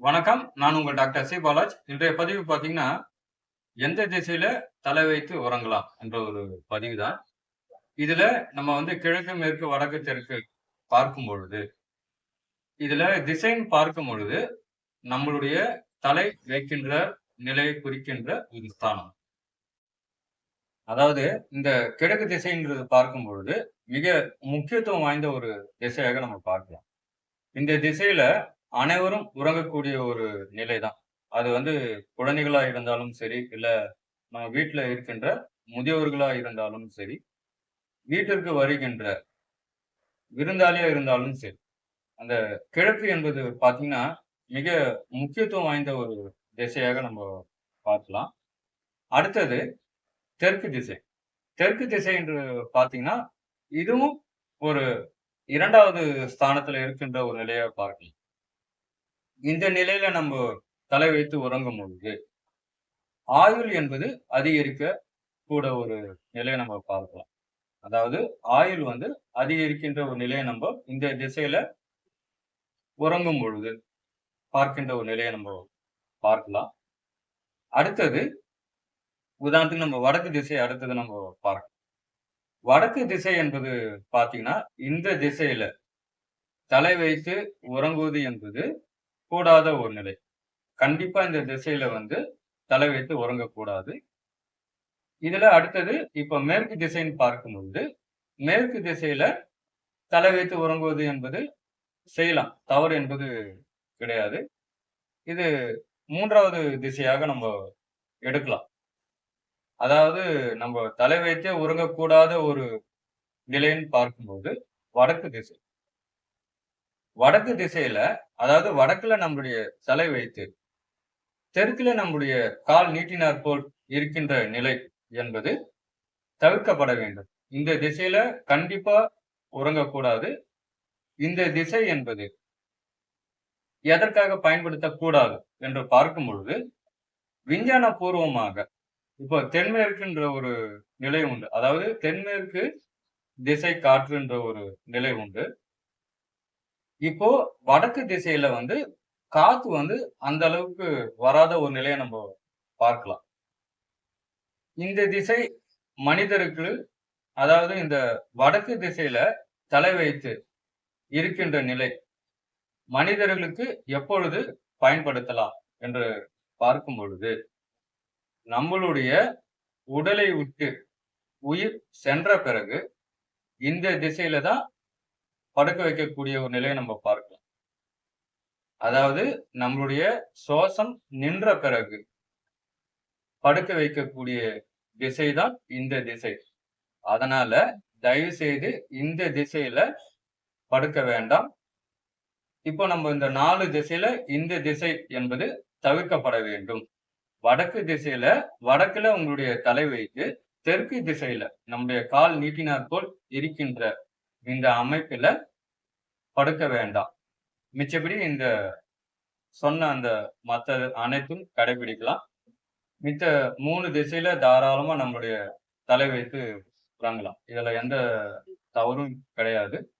வணக்கம். நான் உங்கள் டாக்டர் சி. பாலாஜ். இன்றைய பதிவு பார்த்தீங்கன்னா எந்த திசையில தலை வைத்து உறங்கலாம் என்ற ஒரு பதிவு தான். இதுல நம்ம வந்து கிழக்கு மேற்கு வடக்கு தெற்கு பார்க்கும் பொழுது இதுல திசைன்னு பார்க்கும் பொழுது நம்மளுடைய தலை வைக்கின்ற நிலையை குறிக்கின்ற ஒரு ஸ்தானம். அதாவது இந்த கிழக்கு திசைன்றது பார்க்கும் பொழுது மிக முக்கியத்துவம் வாய்ந்த ஒரு திசையாக நம்ம பார்க்கலாம். இந்த திசையில அனைவரும் உறங்கக்கூடிய ஒரு நிலைதான். அது வந்து குழந்தைகளா இருந்தாலும் சரி இல்ல நம்ம வீட்டுல இருக்கின்ற முதியவர்களா இருந்தாலும் சரி வீட்டிற்கு வருகின்ற விருந்தாளியா இருந்தாலும் சரி அந்த கிழக்கு என்பது பாத்தீங்கன்னா மிக முக்கியத்துவம் வாய்ந்த ஒரு திசையாக நம்ம பார்க்கலாம். அடுத்தது தெற்கு திசை. தெற்கு திசை என்று பார்த்தீங்கன்னா இதுவும் ஒரு இரண்டாவது ஸ்தானத்துல இருக்கின்ற ஒரு நிலையை பார்க்கலாம். இந்த நிலையில நம்ம தலை வைத்து உறங்கும் பொழுது ஆயுள் என்பது அதிகரிக்க கூட ஒரு நிலையை நம்ம பார்க்கலாம். அதாவது ஆயுள் வந்து அதிகரிக்கின்ற ஒரு நிலையை நம்ம இந்த திசையில உறங்கும் பொழுது பார்க்கின்ற ஒரு நிலையை நம்ம பார்க்கலாம். அடுத்தது உதாரணத்துக்கு நம்ம வடக்கு திசையை அடுத்தது நம்ம பார்க்கலாம். வடக்கு திசை என்பது பார்த்தீங்கன்னா இந்த திசையில தலை வைத்து உறங்குவது என்பது கூடாத ஒரு நிலை. கண்டிப்பா இந்த திசையில வந்து தலை வைத்து உறங்கக்கூடாது. இதுல அடுத்தது இப்ப மேற்கு திசைன்னு பார்க்கும்பொழுது மேற்கு திசையில தலை வைத்து உறங்குவது என்பது செய்யலாம். தவறு என்பது கிடையாது. இது மூன்றாவது திசையாக நம்ம எடுக்கலாம். அதாவது நம்ம தலை வைத்தே உறங்கக்கூடாத ஒரு நிலைன்னு பார்க்கும்போது வடக்கு திசை. வடக்கு திசையில அதாவது வடக்குல நம்முடைய தலை வைத்து தெற்குல நம்முடைய கால் நீட்டினார் போல் இருக்கின்ற நிலை என்பது தவிர்க்கப்பட வேண்டும். இந்த திசையில கண்டிப்பா உறங்கக்கூடாது. இந்த திசை என்பது எதற்காக பயன்படுத்தக்கூடாது என்று பார்க்கும் பொழுது விஞ்ஞான பூர்வமாக இப்போ தென்மேற்குன்ற ஒரு நிலை உண்டு. அதாவது தென்மேற்கு திசை காற்றுன்ற ஒரு நிலை உண்டு. இப்போ வடக்கு திசையில வந்து காத்து வந்து அந்த அளவுக்கு வராத ஒரு நிலையை நம்ம பார்க்கலாம். இந்த திசை மனிதருக்கு அதாவது இந்த வடக்கு திசையில தலை வைத்து இருக்கின்ற நிலை மனிதர்களுக்கு எப்பொழுது பயன்படுத்தலாம் என்று பார்க்கும் பொழுது நம்மளுடைய உடலை விட்டு உயிர் சென்ற பிறகு இந்த திசையில தான் படுக்க வைக்கக்கூடிய ஒரு நிலையை நம்ம பார்க்கலாம். அதாவது நம்மளுடைய சுவாசம் நின்ற பிறகு படுக்க வைக்கக்கூடிய திசை தான் இந்த திசை. அதனால தயவு செய்து இந்த திசையில படுக்க வேண்டாம். இப்போ நம்ம இந்த நாலு திசையில இந்த திசை என்பது தவிர்க்கப்பட வேண்டும். வடக்கு திசையில வடக்குல உங்களுடைய தலை வைத்து தெற்கு திசையில நம்முடைய கால் நீட்டினார் போல் இருக்கின்ற இந்த அமைப்பில் படுக்க வேண்டாம். மிச்சபடி இந்த சொன்ன அந்த மற்ற அனைத்தும் கடைபிடிக்கலாம். மித்த மூணு திசையில தாராளமா நம்மளுடைய தலை வைத்து உறங்கலாம் இதுல எந்த தவறும் கிடையாது.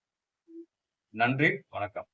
நன்றி வணக்கம்.